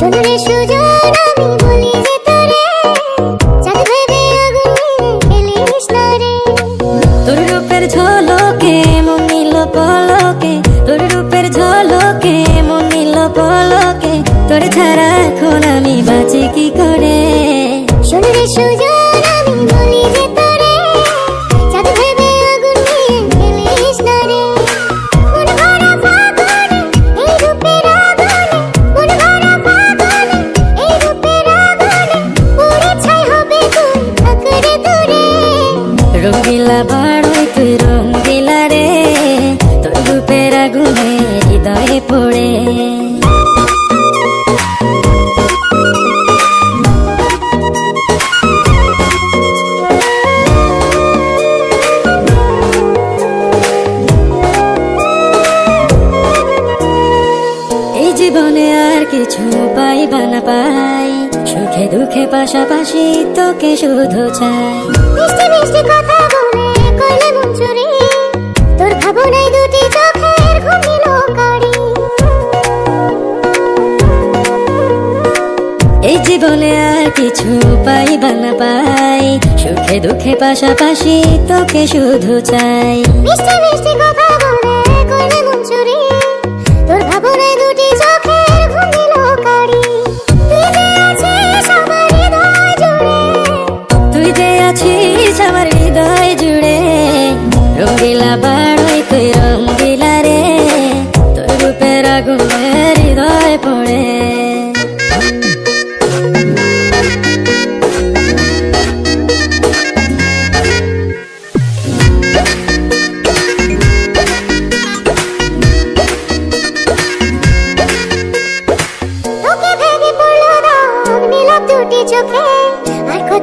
শুনরে সুজন আমি বলি যে তোরে। চাঁদ ভেবে আগুন খেলিস না রে তোর রূপের ঝলকে মন নিল পলকে। তোর রূপের ঝলকে মন নিল পলকে। তোর ছাড়া এখন আমি বাঁচি কি করে? শুনরে সুজন রূপের আগুনে হৃদয়ে পড়ে এই জীবনে আর কিছু পাইবা না পাই। সুখে দুঃখে পাশাপাশি তোকে শুধু চাই। জীবনে আর কিছু পাইবা না পাই। সুখে দুঃখে পাশাপাশি তোকে শুধু চাই। মিষ্টি মিষ্টি কথা বলে কইলে মন চুরি। তোর ভাবনায় দুটি চোখের ঘুম নিল কারি তুই যে আছিস আমার হৃদয় জুড়ে। তুই যে আছিস আমার হৃদয় জুড়ে। রঙ্গিলা বাড়ই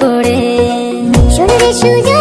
পড়ে। শোনো সুযোগ